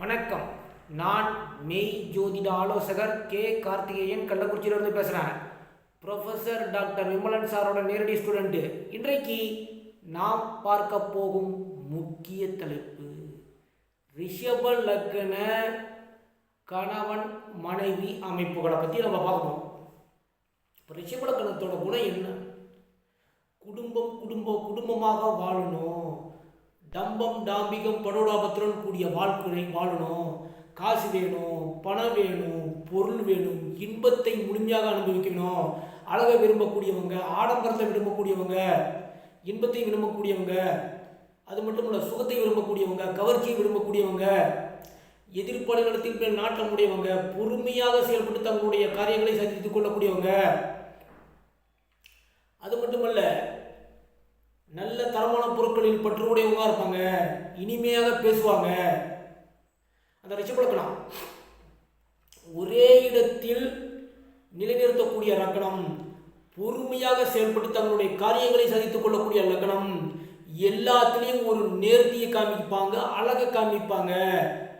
வணக்கம். நான் மெய் ஜோதிட ஆலோசகர் கே. கார்த்திகேயன். கள்ளக்குறிச்சியிலிருந்து பேசுகிறேன் ப்ரொஃபஸர் டாக்டர் விமலன் சாரோட நேரடி ஸ்டூடெண்ட்டு இன்றைக்கு நாம் பார்க்க போகும் முக்கிய தலைப்பு. ரிஷப லக்ன கணவன் மனைவி அமைப்புகளை பற்றி நம்ம பார்க்கணும் இப்போ ரிஷப லக்னத்தோட குணம் என்ன? குடும்பம் குடும்பம் குடும்பமாக வாழணும். டம்பம் டாம்பிகம் படோடாபத்துடன் கூடிய வாழ்க்கை வாழணும். காசு வேணும் பணம் வேணும் பொருள் வேணும். இன்பத்தை முழுமையாக அனுபவிக்கணும். அழகை விரும்பக்கூடியவங்க ஆடம்பரத்தை விரும்பக்கூடியவங்க இன்பத்தை விரும்பக்கூடியவங்க அது மட்டும் இல்லை சுகத்தை விரும்பக்கூடியவங்க கவர்ச்சியை விரும்பக்கூடியவங்க எதிர்ப்பாளர்களத்தின் மேல் நாட்டம் உடையவங்க பொறுமையாக செயல்பட்டு தங்களுடைய காரியங்களை சந்தித்துக் கொள்ளக்கூடியவங்க. அது மட்டுமல்ல நல்ல தரமான பொருட்களில் பற்றுடையவங்க இருப்பாங்க. இனிமையாக பேசுவாங்க. அந்த ரிஷபலக்கணம் ஒரே இடத்தில் நிலைநிறுத்தக்கூடிய லக்கணம் பொறுமையாக செயல்பட்டு தங்களுடைய காரியங்களை சதித்துக் கொள்ளக்கூடிய லக்கணம் எல்லாத்துலேயும் ஒரு நேர்த்தியை காமிப்பாங்க அழகை காமிப்பாங்க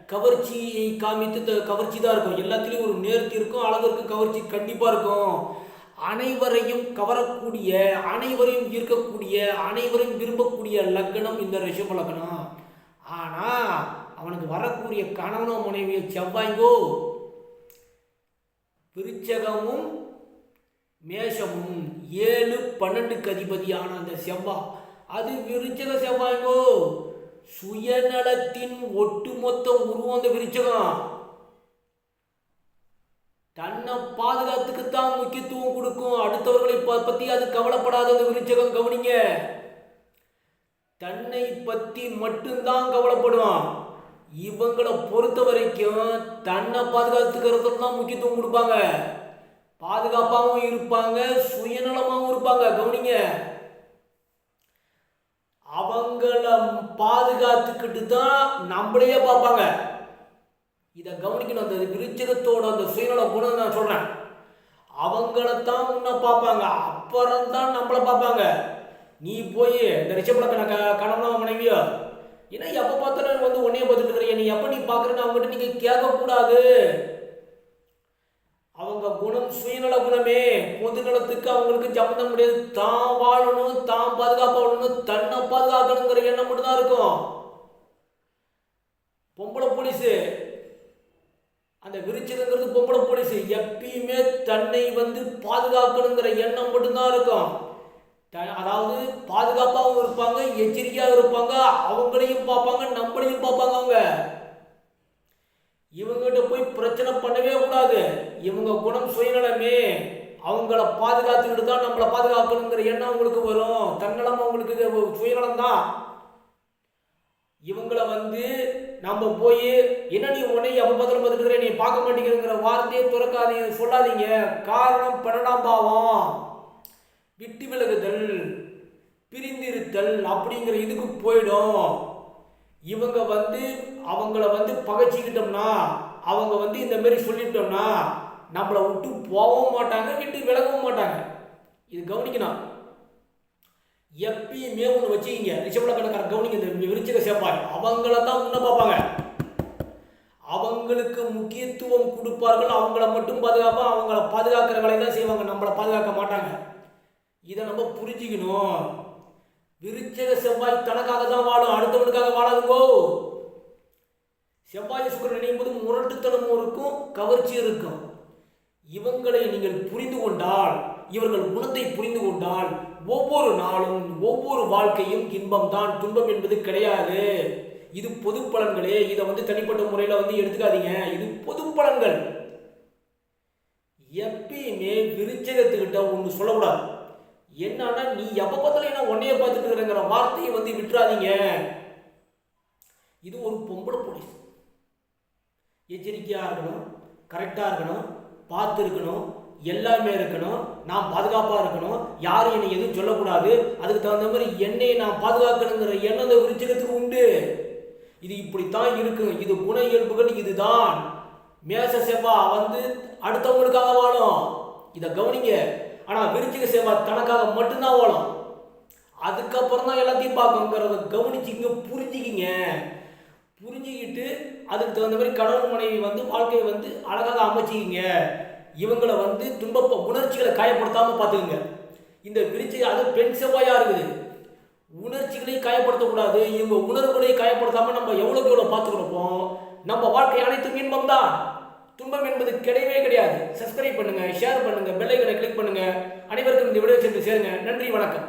கவர்ச்சியை காமித்து த- கவர்ச்சி தான் இருக்கும். எல்லாத்துலேயும் ஒரு நேர்த்தி இருக்கும் அழகு இருக்கும் கவர்ச்சி கண்டிப்பாக இருக்கும். அனைவரையும் கவரக்கூடிய அனைவரையும் ஈர்க்கக்கூடிய அனைவரையும் விரும்பக்கூடிய லக்னம் இந்த ரிஷப லக்னம். ஆனால் அவனுக்கு வரக்கூடிய கணவனோ மனைவியோ செவ்வாய்கோ விருச்சகமும் மேஷமும் ஏழு பன்னெண்டுக்கு அதிபதியான அந்த செவ்வாய் அது விருச்சக செவ்வாய்கோ சுயநலத்தின் ஒட்டுமொத்த உருவம் அந்த விருச்சகம். தன்னை பாதுகாத்துக்கு தான் முக்கியத்துவம் கொடுக்கும் பற்றி அது கவலைப்படாத அந்த விருச்சகம் கவனிங்க. தன்னை பத்தி மட்டும்தான் கவலைப்படுவான். இவங்களை பொறுத்த வரைக்கும் தன்னை பாதுகாத்துக்கிறது தான் முக்கியத்துவம் கொடுப்பாங்க. பாதுகாப்பாகவும் இருப்பாங்க சுயநலமாகவும் இருப்பாங்க. கவனிங்க. அவங்கள பாதுகாத்துக்கிட்டு தான் நம்மளையே பார்ப்பாங்க. இதை கவனிக்கணும். அந்த விருச்சகத்தோட அந்த சுயநல குணம் நான் சொல்கிறேன் அவங்களத்தான் முன்ன பார்ப்பாங்க. அப்புறம் தான் நம்மளை பார்ப்பாங்க. நீ போய் இந்த ரிஷபல க கணவனோ மனைவியோ? ஏன்னா எப்போ பார்த்தாலும் வந்து உன்னையே பார்த்துட்டு இருக்கிறீங்க நீ எப்போ நீ பார்க்குறேன்னு அவங்ககிட்ட நீங்கள் கேட்கக்கூடாது. அவங்க குணம் சுயநல குணமே. பொதுநலத்துக்கு அவங்களுக்கு சம்மந்தம் முடியாது. தான் வாழணும் தான் பாதுகாப்பாக வாழணும் தன்னை பாதுகாக்கணுங்கிற எண்ணம் மட்டும்தான் இருக்கும். பொம்பளை போலீஸு அந்த விருச்சிகங்கிறது பொம்பளை போலீஸ். எப்பயுமே தன்னை வந்து பாதுகாக்கணுங்கிற எண்ணம் மட்டும்தான் இருக்கும். த- அதாவது பாதுகாப்பாகவும் இருப்பாங்க எச்சரிக்கையாக இருப்பாங்க அவங்களையும் பார்ப்பாங்க நம்மளையும் பார்ப்பாங்க அவங்க. இவங்ககிட்ட போய் பிரச்சனை பண்ணவே கூடாது. இவங்க குணம் சுயநலமே. அவங்கள பாதுகாத்துக்கிட்டு தான் நம்மளை பாதுகாக்கணுங்கிற எண்ணம் அவங்களுக்கு வரும். தன்னலம் அவங்களுக்கு சுயநலம் தான் இவங்களை வந்து நம்ம போய் என்ன நீ உன்னை எப்போ பத்திரம் பார்த்துட்டு நீ பார்க்க மாட்டேங்கிறங்கிற வார்த்தையை துறக்காதீங்க சொல்லாதீங்க. காரணம் பன்னெண்டாம் பாவம். விட்டு விலகுதல் பிரிந்திருத்தல் அப்படிங்கிற இதுக்கு போயிடும். இவங்க வந்து அவங்கள வந்து பகைச்சிக்கிட்டோம்னா அவங்க வந்து இந்த மாதிரி சொல்லிட்டோம்னா நம்மளை விட்டு போகவும் மாட்டாங்க விட்டு விலகவும் மாட்டாங்க. இது கவனிக்கணும். எப்பயுமே ஒன்று வச்சுக்கிங்க. ரிஷபல கணக்கார கவனிங்க இந்த விருச்சிக சேப்பாய். அவங்கள தான் முன்ன பார்ப்பாங்க. அவங்களுக்கு முக்கியத்துவம் கொடுப்பார்கள் அவங்கள மட்டும் பாதுகாப்பாக அவங்கள பாதுகாக்கிற வேலையை தான் செய்வாங்க. நம்மளை பாதுகாக்க மாட்டாங்க. இதை நம்ம புரிஞ்சுக்கணும். விருச்சக செவ்வாய் தனக்காக தான் வாழும். அடுத்தவனுக்காக வாழாதுங்கோ. செவ்வாய் சுக்கரன் நினையும் போது முரட்டுத்தனமும் இருக்கும் கவர்ச்சி இருக்கும். இவங்களை நீங்கள் புரிந்து கொண்டால் இவர்கள் குணத்தை புரிந்து கொண்டால் ஒவ்வொரு நாளும் ஒவ்வொரு வாழ்க்கையும் இன்பம் தான் துன்பம் என்பது கிடையாது. இது பொது பலன்களே. இதை வந்து தனிப்பட்ட முறையில் வந்து எடுத்துக்காதீங்க. இது பொது பலன்கள். எப்பயுமே விருச்சகத்துக்கிட்ட ஒன்று சொல்லக்கூடாது. என்னன்னா நீ எப்போ பார்த்தாலும் என்ன உன்னைய பார்த்துட்டு இருக்கிறங்கிற வார்த்தையை வந்து விட்டுறாதீங்க. இது ஒரு பொம்பளை போலீஸ். எச்சரிக்கையாக இருக்கணும் கரெக்டாக இருக்கணும். பார்த்து இருக்கணும் எல்லாமே இருக்கணும் நான் பாதுகாப்பாக இருக்கணும் யாரும் என்னை எதுவும் சொல்லக்கூடாது அதுக்கு தகுந்த மாதிரி என்னை நான் பாதுகாக்கணுங்கிற எண்ணம் அந்த விருச்சிகத்துக்கு உண்டு. இது இப்படித்தான் இருக்கும். இது குண இயல்புகள் இதுதான். மேச செவ்வா வந்து அடுத்தவங்களுக்காக வாழும். இதை கவனிங்க. ஆனால் விருச்சிக செவ்வா தனக்காக மட்டும்தான் வாழும். அதுக்கப்புறம் தான் எல்லாத்தையும் பார்க்கணுங்கிறத கவனிச்சிங்க புரிஞ்சுக்கிங்க. புரிஞ்சுக்கிட்டு அதுக்கு தகுந்த மாதிரி கணவன் மனைவி வந்து வாழ்க்கையை வந்து அழகாக அமைச்சிக்கிங்க. இவங்களை வந்து துன்ப உணர்ச்சிகளை காயப்படுத்தாமல் பார்த்துக்குங்க. இந்த விருச்சி அது பெண் செவ்வாயாக இருக்குது. உணர்ச்சிகளையும் காயப்படுத்தக்கூடாது. இவங்க உணர்வுகளையும் காயப்படுத்தாமல் நம்ம எவ்வளோக்கு எவ்வளோ பார்த்துக்கிட்டோம் நம்ம வாழ்க்கை அனைத்தும் இன்பம் தான். துன்பம் என்பது கிடையவே கிடையாது. சப்ஸ்கிரைப் பண்ணுங்கள் ஷேர் பண்ணுங்கள் பெல்லைக்கனை கிளிக் பண்ணுங்கள் அனைவருக்கும் இந்த வீடியோ சென்று சேருங்க. நன்றி வணக்கம்.